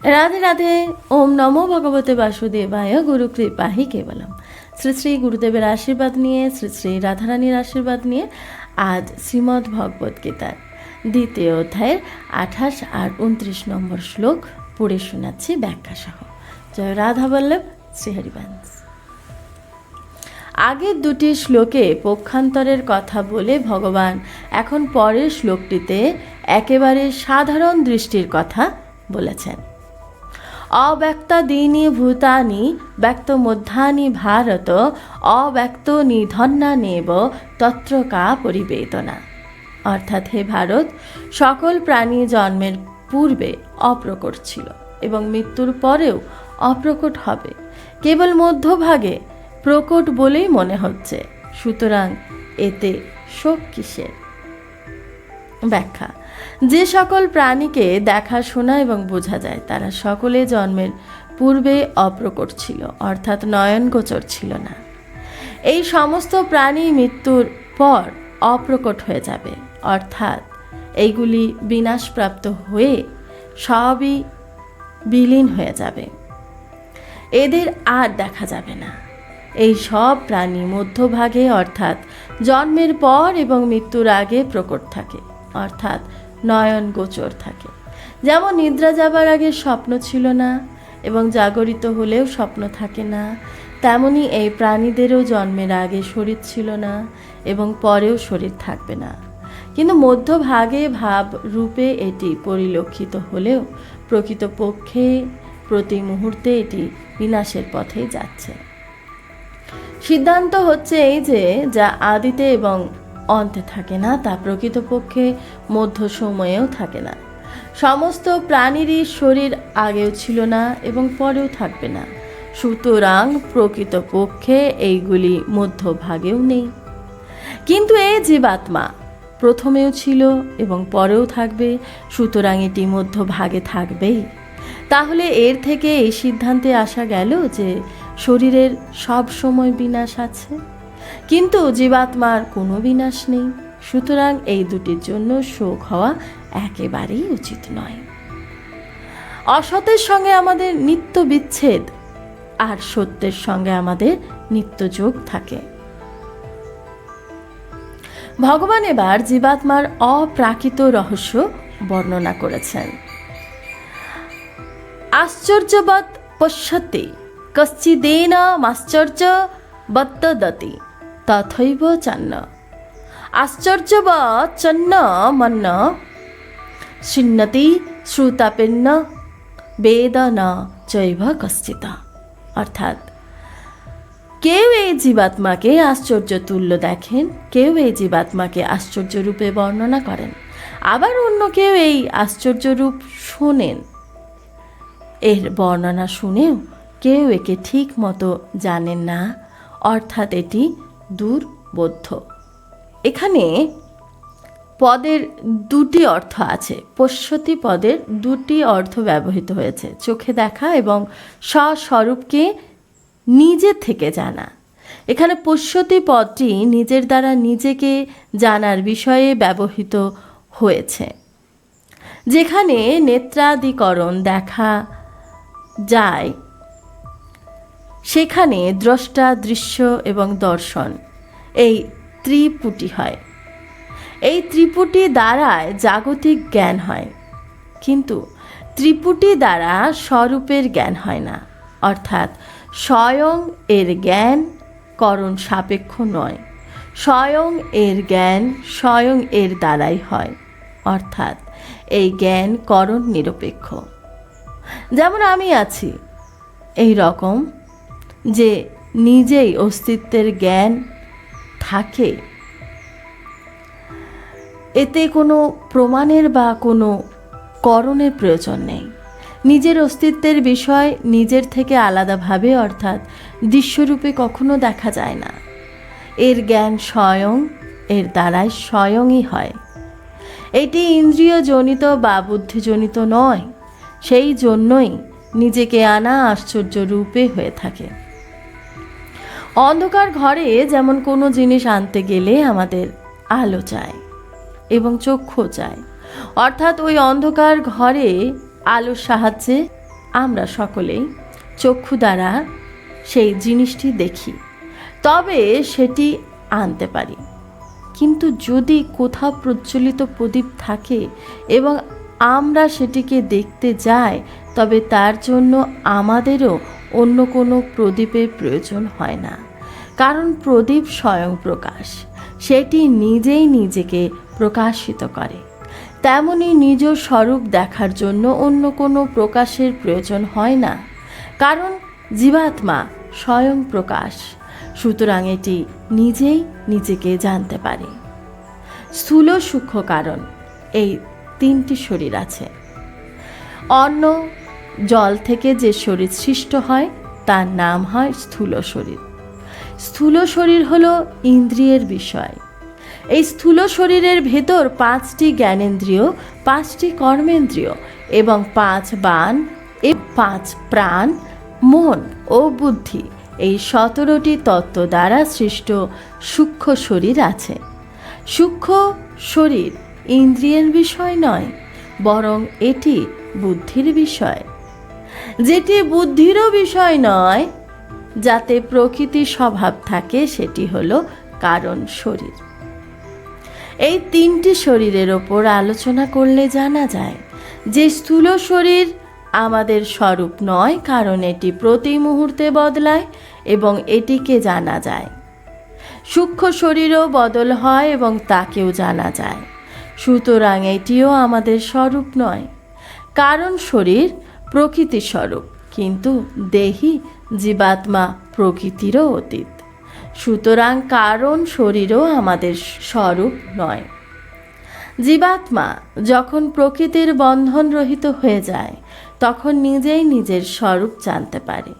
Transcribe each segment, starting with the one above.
রাধে রাধে, ওম নমো ভগবতে বাসুদেবায়, গুরু কৃপাহি কেবলম। শ্রী শ্রী গুরুদেবের আশীর্বাদ নিয়ে, শ্রী শ্রী রাধারানীর আশীর্বাদ নিয়ে আজ শ্রীমদ্ ভগবত গীতার দ্বিতীয় অধ্যায়ের আঠাশ আর উনত্রিশ নম্বর শ্লোক পড়ে শোনাচ্ছি ব্যাখ্যা সহ জয় রাধা বল্লভ শ্রীহরিবংশ আগের দুটি শ্লোকে পক্ষান্তরের কথা বলে ভগবান এখন পরের শ্লোকটিতে একেবারে সাধারণ দৃষ্টির কথা বলেছেন। অব্যক্তাদীনি ভূতানি, ব্যক্ত মধ্যানি ভারত, অব্যক্ত নিধন্না নেব, তত্র কা পরিবেদনা অর্থাৎ হে ভারত, সকল প্রাণী জন্মের পূর্বে অপ্রকট ছিল এবং মৃত্যুর পরেও অপ্রকট হবে। কেবল মধ্যভাগে প্রকট বলেই মনে হচ্ছে। সুতরাং এতে শোক কিসের? ব্যাখ্যা যে সকল প্রাণীকে দেখা, শোনা এবং বোঝা যায়, তারা সকলে জন্মের পূর্বে অপ্রকট ছিল, অর্থাৎ নয়নগোচর ছিল না। এই সমস্ত প্রাণী মৃত্যুর পর অপ্রকট হয়ে যাবে, অর্থাৎ এইগুলি বিনাশপ্রাপ্ত হয়ে সবই বিলীন হয়ে যাবে। এদের আর দেখা যাবে না। এই সব প্রাণী মধ্যভাগে, অর্থাৎ জন্মের পর এবং মৃত্যুর আগে প্রকট থাকে, অর্থাৎ নয়ন গোচর থাকে। যেমন নিদ্রা যাবার আগে স্বপ্ন ছিল না এবং জাগরিত হলেও স্বপ্ন থাকে না, তেমনি এই প্রাণীদেরও জন্মের আগে শরীর ছিল না এবং পরেও শরীর থাকবে না। কিন্তু মধ্যভাগে ভাব রূপে এটি পরিলক্ষিত হলেও প্রকৃতপক্ষে প্রতি মুহূর্তে এটি বিনাশের পথে যাচ্ছে। সিদ্ধান্ত হচ্ছে এই যে, যা আদিতে এবং অন্তে থাকে না, তা প্রকৃতপক্ষে মধ্য সময়েও থাকে না। সমস্ত প্রাণীরই শরীর আগেও ছিল না এবং পরেও থাকবে না। সুতরাং প্রকৃতপক্ষে এইগুলি মধ্যভাগেও নেই। কিন্তু এই জীবাত্মা প্রথমেও ছিল এবং পরেও থাকবে, সুতরাং এটি মধ্যভাগে থাকবেই। তাহলে এর থেকে এই সিদ্ধান্তে আসা গেল যে শরীরের সব সময় বিনাশ আছে? কিন্তু জীবাত্মার কোনো বিনাশ নেই। সুতরাং এই দুটির জন্য শোক হওয়া একেবারেই উচিত নয়। অসতের সঙ্গে আমাদের নিত্য বিচ্ছেদ আর সত্যের সঙ্গে আমাদের নিত্য যোগ থাকে। ভগবান এবার জীবাত্মার অপ্রাকৃত রহস্য বর্ণনা করেছেন। আশ্চর্যবৎ পশ্যতি কশ্চিদেন আশ্চর্য বত্তদতি তথৈব চান্ন। আশ্চর্যবৎ চন্ন মন্ন। শৃণ্যতি শ্রুতাপিন্ন। ন চৈব কশ্চিত। অর্থাৎ, কেউ এই জীবাত্মাকে আশ্চর্য তুল্য দেখেন, কেউ এই জীবাত্মাকে আশ্চর্য রূপে বর্ণনা করেন। আবার অন্য কেউ এই আশ্চর্য রূপ শোনেন। এর বর্ণনা শুনেও কেউ একে ঠিক মতো জানেন না। অর্থাৎ এটি দুর্বোধ্য। এখানে পদের দুটি অর্থ আছে। পশ্যতি পদের দুটি অর্থ ব্যবহৃত হয়েছে। চোখে দেখা এবং স্বস্বরূপকে নিজে থেকে জানা। এখানে পশ্যতি পদটি নিজের দ্বারা নিজেকে জানার বিষয়ে ব্যবহৃত হয়েছে। যেখানে নেত্রাদিকরণ দেখা যায় সেখানে দ্রষ্টা, দৃশ্য এবং দর্শন, এই ত্রিপুটি হয়। এই ত্রিপুটি দ্বারায় জাগতিক জ্ঞান হয়। কিন্তু ত্রিপুটি দ্বারা স্বরূপের জ্ঞান হয় না। অর্থাৎ স্বয়ং এর জ্ঞান করণ সাপেক্ষ নয়। স্বয়ং এর জ্ঞান স্বয়ং এর দ্বারাই হয়। অর্থাৎ এই জ্ঞান করণ নিরপেক্ষ। যেমন আমি আছি, এই রকম যে নিজেই অস্তিত্বের জ্ঞান থাকে। এতে কোনো প্রমাণের বা কোনো করণের প্রয়োজন নেই। নিজের অস্তিত্বের বিষয় নিজের থেকে আলাদাভাবে অর্থাৎ দৃশ্যরূপে কখনো দেখা যায় না। এর জ্ঞান স্বয়ং, এর দ্বারাই স্বয়ংই হয়। এটি ইন্দ্রিয়জনিত বা বুদ্ধিজনিত নয়, সেই জন্যই নিজেকে আনা আশ্চর্য রূপে হয়ে থাকে। অন্ধকার ঘরে যেমন কোনো জিনিস আনতে গেলে আমাদের আলো চাই এবং চক্ষু চাই অর্থাৎ ওই অন্ধকার ঘরে আলোর সাহায্যে আমরা সকলেই চক্ষু দ্বারা সেই জিনিসটি দেখি। তবে সেটি আনতে পারি। কিন্তু যদি কোথাও প্রজ্বলিত প্রদীপ থাকে এবং আমরা সেটিকে দেখতে যাই, তবে তার জন্য আমাদেরও অন্য কোনো প্রদীপের প্রয়োজন হয় না। কারণ প্রদীপ স্বয়ং প্রকাশ। সেটি নিজেই নিজেকে প্রকাশিত করে। তেমনি নিজ স্বরূপ দেখার জন্য অন্য কোনো প্রকাশের প্রয়োজন হয় না। কারণ জীবাত্মা স্বয়ং প্রকাশ। সুতরাং এটি নিজেই নিজেকে জানতে পারে। স্থূল সূক্ষ্ম কারণ এই তিনটি শরীর আছে। অন্য জল থেকে যে শরীর সৃষ্ট হয়, তার নাম হয় স্থূল শরীর। স্থূল শরীর হল ইন্দ্রিয়ের বিষয়। এই স্থূল শরীরের ভেতর পাঁচটি জ্ঞানেন্দ্রিয়, পাঁচটি কর্মেন্দ্রিয় এবং পাঁচ বান এ পাঁচ প্রাণ, মন ও বুদ্ধি। এই সতেরোটি তত্ত্ব দ্বারা সৃষ্ট সূক্ষ্ম শরীর আছে। সূক্ষ্ম শরীর ইন্দ্রিয়ের বিষয় নয়, বরং এটি বুদ্ধির বিষয়। যেটি বুদ্ধিরও বিষয় নয় যাতে প্রকৃতি স্বভাব থাকে, সেটি হলো কারণ শরীর। এই তিনটি শরীরের ওপর আলোচনা করলে জানা যায় যে স্থূল শরীর আমাদের স্বরূপ নয়, কারণ এটি প্রতি মুহূর্তে বদলায় এবং এটিকে জানা যায়। সূক্ষ্ম শরীরও বদল হয় এবং তাকেও জানা যায়। সুতরাং এটিও আমাদের স্বরূপ নয়। কারণ শরীর প্রকৃতির স্বরূপ, কিন্তু দেহি জীবাত্মা প্রকৃতিরও অতীত। সুতরাং কারণ শরীরও আমাদের স্বরূপ নয়। জীবাত্মা যখন প্রকৃতির বন্ধন রহিত হয়ে যায়, তখন নিজেই নিজের স্বরূপ জানতে পারে।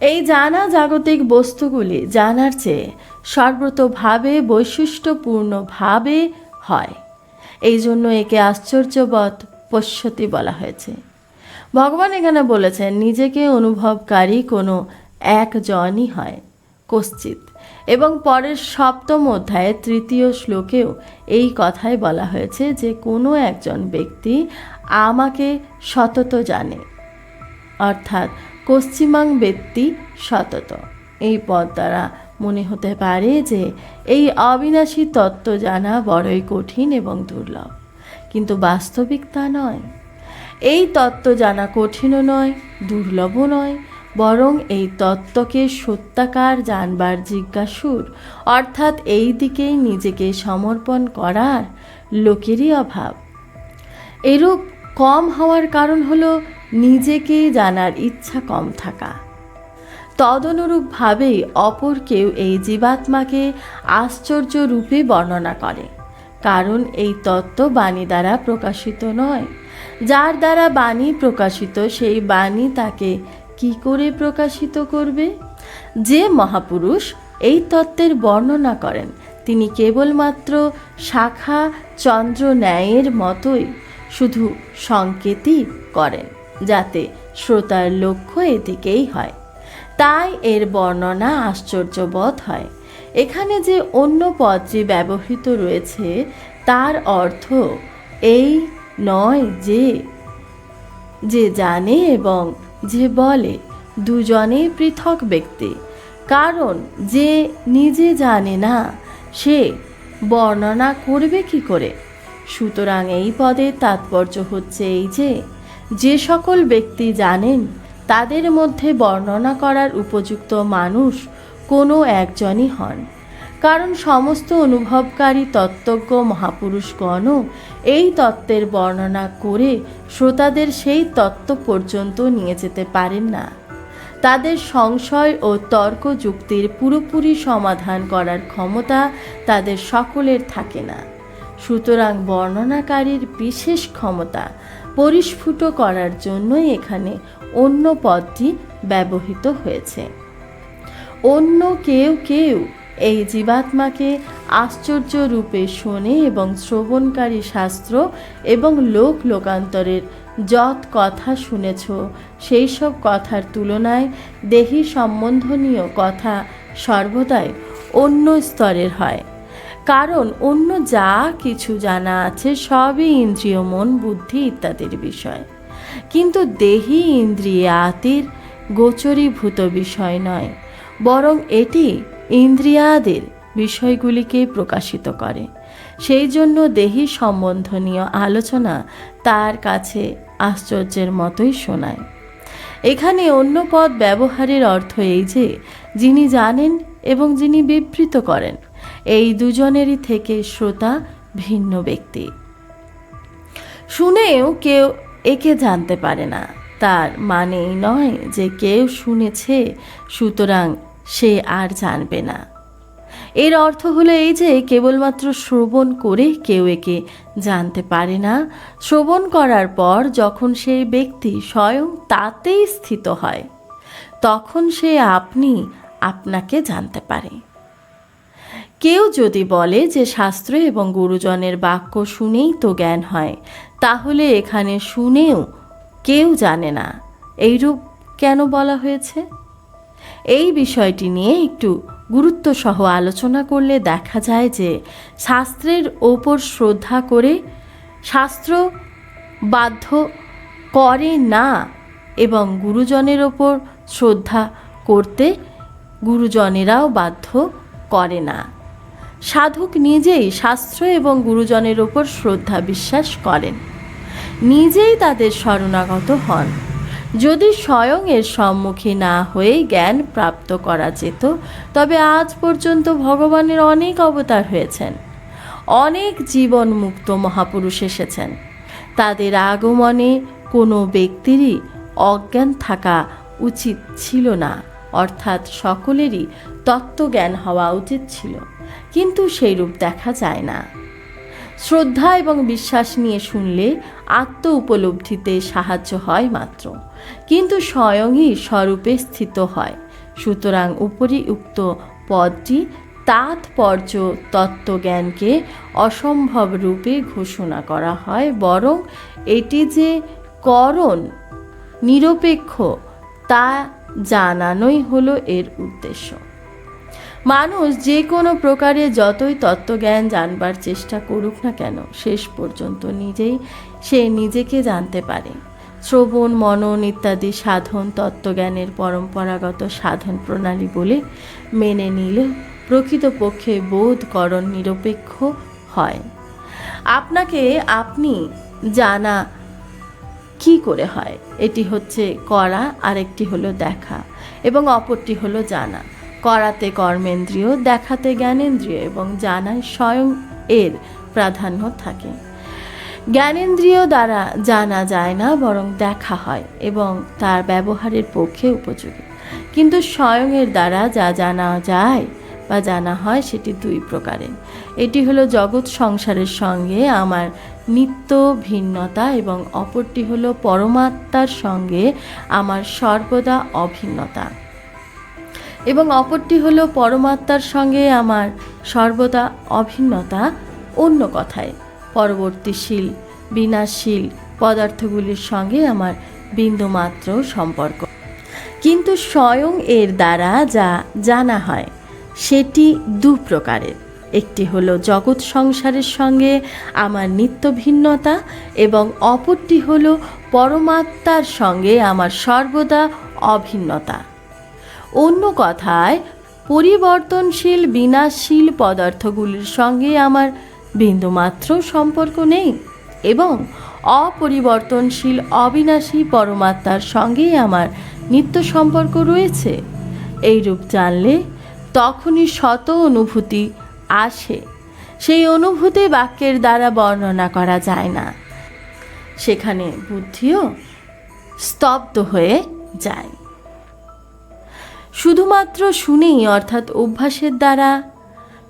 এই জানা জাগতিক বস্তুগুলি জানার চেয়ে সর্বতভাবে বৈশিষ্ট্যপূর্ণভাবে হয়। এই জন্য একে আশ্চর্যবৎ পশ্যতি বলা হয়েছে। ভগবান এখানে বলেছেন, নিজেকে অনুভবকারী কোনো একজনই হয় কশ্চিত এবং পরের সপ্তম অধ্যায়ে তৃতীয় শ্লোকেও এই কথাই বলা হয়েছে যে, কোনো একজন ব্যক্তি আমাকে সতত জানে, অর্থাৎ পশ্চিমাং ব্যক্তি সতত। এই পদ দ্বারা মনে হতে পারে যে, এই অবিনাশী তত্ত্ব জানা বড়ই কঠিন এবং দুর্লভ। কিন্তু বাস্তবিক তা নয়। এই তত্ত্ব জানা কঠিনও নয় দুর্লভও নয়, বরং এই তত্ত্বকে সত্যাকার জানবার জিজ্ঞাসুর। অর্থাৎ এই দিকেই নিজেকে সমর্পণ করার লোকেরই অভাব। এরূপ কম হওয়ার কারণ হলো নিজেকে জানার ইচ্ছা কম থাকা। তদনুরূপভাবেই অপর কেউ এই জীবাত্মাকে আশ্চর্য রূপে বর্ণনা করে। কারণ এই তত্ত্ব বাণী দ্বারা প্রকাশিত নয়। যার দ্বারা বাণী প্রকাশিত, সেই বাণী তাকে কি করে প্রকাশিত করবে? যে মহাপুরুষ এই তত্ত্বের বর্ণনা করেন, তিনি কেবলমাত্র শাখা চন্দ্র ন্যায়ের মতোই শুধু সংকেতই করেন, যাতে শ্রোতার লক্ষ্য এদিকেই হয়। তাই এর বর্ণনা আশ্চর্যবোধ হয়। এখানে যে অন্য পদটি ব্যবহৃত রয়েছে, তার অর্থ এই নয় যে যে জানে এবং যে বলে, দুজনেই পৃথক ব্যক্তি। কারণ যে নিজে জানে না, সে বর্ণনা করবে কি করে? সুতরাং এই পদের তাৎপর্য হচ্ছে এই যে যে সকল ব্যক্তি জানেন, তাদের মধ্যে বর্ণনা করার উপযুক্ত মানুষ কোনো একজনই হন। কারণ সমস্ত অনুভবকারী তত্ত্বজ্ঞ মহাপুরুষগণও এই তত্ত্বের বর্ণনা করে শ্রোতাদের সেই তত্ত্ব পর্যন্ত নিয়ে যেতে পারেন না। তাদের সংশয় ও তর্ক যুক্তির পুরোপুরি সমাধান করার ক্ষমতা তাদের সকলের থাকে না। সুতরাং বর্ণনাকারীর বিশেষ ক্ষমতা পরিস্ফুট করার জন্যই এখানে অন্য পদটি ব্যবহৃত হয়েছে। অন্য কেউ কেউ এই জীবাত্মাকে আশ্চর্য রূপে শোনে এবং শ্রবণকারী শাস্ত্র এবং লোক লোকান্তরের যত কথা শুনেছ। সেই সব কথার তুলনায় দেহি সম্বন্ধনীয় কথা সর্বদাই অন্য স্তরের হয়। কারণ অন্য যা কিছু জানা আছে সবই ইন্দ্রিয়, মন, বুদ্ধি ইত্যাদির বিষয়। কিন্তু দেহি ইন্দ্রিয়াতির গোচরীভূত বিষয় নয়। বরং এটি ইন্দ্রিয়াদের বিষয়গুলিকে প্রকাশিত করে। সেই জন্য দেহি সম্বন্ধনীয় আলোচনা তার কাছে আশ্চর্যের মতোই শোনায়। এখানে অন্য পদ ব্যবহারের অর্থ এই যে, যিনি জানেন এবং যিনি বিবৃত করেন, এই দুজনেরই থেকে শ্রোতা ভিন্ন ব্যক্তি। শুনেও কেউ একে জানতে পারে না। তার মানে এই নয় যে কেউ শুনেছে, সুতরাং সে আর জানবে না। এর অর্থ হলো এই যে, কেবলমাত্র শ্রবণ করে কেউ একে জানতে পারে না। শ্রবণ করার পর যখন সেই ব্যক্তি স্বয়ং তাতেই স্থিত হয়, তখন সে আপনি আপনাকে জানতে পারে। কেউ যদি বলে যে শাস্ত্র এবং গুরুজনের বাক্য শুনেই তো জ্ঞান হয়, তাহলে এখানে শুনেও কেউ জানে না। এইরূপ কেন বলা হয়েছে? এই বিষয়টি নিয়ে একটু গুরুত্ব সহ আলোচনা করলে দেখা যায় যে শাস্ত্রের ওপর শ্রদ্ধা করে শাস্ত্র বাধ্য করে না এবং গুরুজনের ওপর শ্রদ্ধা করতে গুরুজনেরাও বাধ্য করে না। সাধক নিজেই শাস্ত্র এবং গুরুজনের ওপর শ্রদ্ধা বিশ্বাস করেন। নিজেই তাদের শরণাগত হন। যদি স্বয়ং এর সম্মুখী না হয়ে জ্ঞান প্রাপ্ত করা যেত, তবে আজ পর্যন্ত ভগবানের অনেক অবতার হয়েছেন। অনেক জীবন মুক্ত মহাপুরুষ এসেছেন। তাদের আগমনে কোনো ব্যক্তিরই অজ্ঞান থাকা উচিত ছিল না, অর্থাৎ সকলেরই তত্ত্বজ্ঞান হওয়া উচিত ছিল। কিন্তু সেই রূপ দেখা যায় না। শ্রদ্ধা এবং বিশ্বাস নিয়ে শুনলে আত্ম উপলব্ধিতে সাহায্য হয় মাত্র। কিন্তু স্বয়ংই স্বরূপে স্থিত হয়। সুতরাং উপরি উক্ত পদটি তাৎপর্য তত্ত্বজ্ঞানকে অসম্ভব রূপে ঘোষণা করা হয়, বরং এটি যে করণ, নিরপেক্ষ, তা জানানোই হলো এর উদ্দেশ্য। মানুষ যে কোনো প্রকারে যতই তত্ত্বজ্ঞান জানবার চেষ্টা করুক না কেন, শেষ পর্যন্ত নিজেই সে নিজেকে জানতে পারে। শ্রবণ, মনন ইত্যাদি সাধন তত্ত্বজ্ঞানের পরম্পরাগত সাধন প্রণালী বলে মেনে নিলে প্রকৃতপক্ষে বোধকরণ নিরপেক্ষ হয়। আপনাকে, আপনি জানা কি করে হয়? এটি হচ্ছে করা, আরেকটি হলো দেখা এবং অপরটি হলো জানা। করাতে কর্মেন্দ্রিয়, দেখাতে জ্ঞানেন্দ্রিয় এবং জানায় স্বয়ং এর প্রাধান্য থাকে। জ্ঞানেন্দ্রিয় দ্বারা জানা যায় না, বরং দেখা হয় এবং তার ব্যবহারের পক্ষে উপযোগী। কিন্তু স্বয়ংয়ের দ্বারা যা জানা যায় বা জানা হয় সেটি দুই প্রকারের। এটি হলো জগৎ সংসারের সঙ্গে আমার নিত্য ভিন্নতা এবং অপরটি হলো পরমাত্মার সঙ্গে আমার সর্বদা অভিন্নতা। এবং অপরটি হলো পরমাত্মার সঙ্গে আমার সর্বদা অভিন্নতা অন্য কথায়। পরবর্তীশীল, বিনাশীল পদার্থগুলির সঙ্গে আমার বিন্দুমাত্র সম্পর্ক। কিন্তু স্বয়ং এর দ্বারা যা জানা হয়, সেটি দু প্রকারের একটি হলো জগৎ সংসারের সঙ্গে আমার নিত্য ভিন্নতা এবং অপরটি হলো পরমাত্মার সঙ্গে আমার সর্বদা অভিন্নতা। অন্য কথায়, পরিবর্তনশীল বিনাশশীল পদার্থগুলির সঙ্গে আমার বিন্দুমাত্র সম্পর্ক নেই এবং অপরিবর্তনশীল অবিনাশী পরমাত্মার সঙ্গেই আমার নিত্য সম্পর্ক রয়েছে। এইরূপ জানলে তখনই শত অনুভূতি আসে। সেই অনুভূতি বাক্যের দ্বারা বর্ণনা করা যায় না। সেখানে বুদ্ধিও স্তব্ধ হয়ে যায়। শুধুমাত্র শুনেই অর্থাৎ অভ্যাসের দ্বারা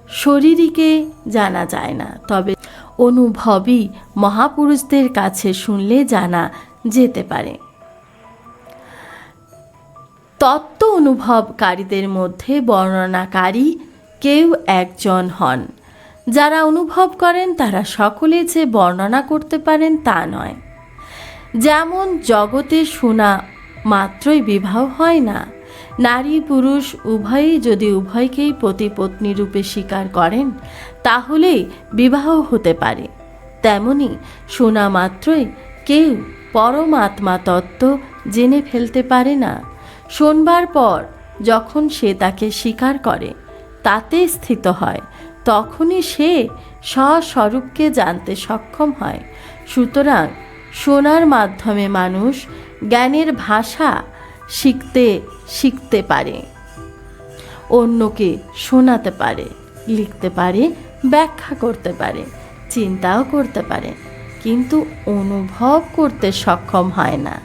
শরীরীকে জানা যায় না। তবে অনুভবই মহাপুরুষদের কাছে শুনলে জানা যেতে পারে। তত্ত্ব অনুভবকারীদের মধ্যে বর্ণনাকারী কেউ একজন হন। যারা অনুভব করেন, তারা সকলে যে বর্ণনা করতে পারেন তা নয়। যেমন জগতে শোনা মাত্রই বিবাহ হয় না নারী পুরুষ উভয়ই যদি উভয়কেই পতিপত্নী রূপে স্বীকার করেন তাহলেই বিবাহ হতে পারে। তেমনি শোনা মাত্রই কেউ পরমাত্মা তত্ত্ব জেনে ফেলতে পারে না। শোনবার পর যখন সে তাকে স্বীকার করে, তাতে স্থিত হয়, তখনই সে স্বস্বরূপকে জানতে সক্ষম হয়। সুতরাং শোনার মাধ্যমে মানুষ জ্ঞানের ভাষা শিখতে শিখতে পারে। অন্যকে শোনাতে পারে, লিখতে পারে, ব্যাখ্যা করতে পারে, চিন্তাও করতে পারে, কিন্তু অনুভব করতে সক্ষম হয় না।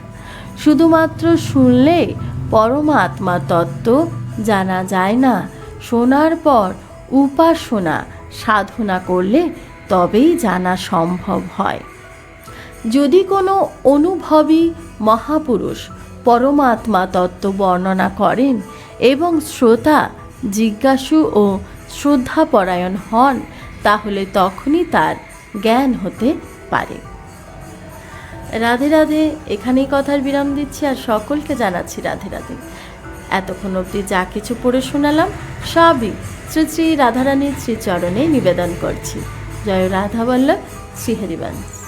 শুধুমাত্র শুনলে পরমাত্মা তত্ত্ব জানা যায় না, শোনার পর উপাসনা, সাধনা করলে তবেই জানা সম্ভব হয়। যদি কোনো অনুভবী মহাপুরুষ পরমাত্মা তত্ত্ব বর্ণনা করেন এবং শ্রোতা জিজ্ঞাসু ও শ্রদ্ধাপরায়ণ হন, তাহলে তখনই তার জ্ঞান হতে পারে। রাধে রাধে, এখানেই কথার বিরাম দিচ্ছি আর সকলকে জানাচ্ছি রাধে রাধে। এতক্ষণ অবধি যা কিছু পড়ে শোনালাম, সবই শ্রী শ্রী রাধারানীর শ্রীচরণে নিবেদন করছি। জয় রাধা বল্লভ, শ্রীহরিবংশ।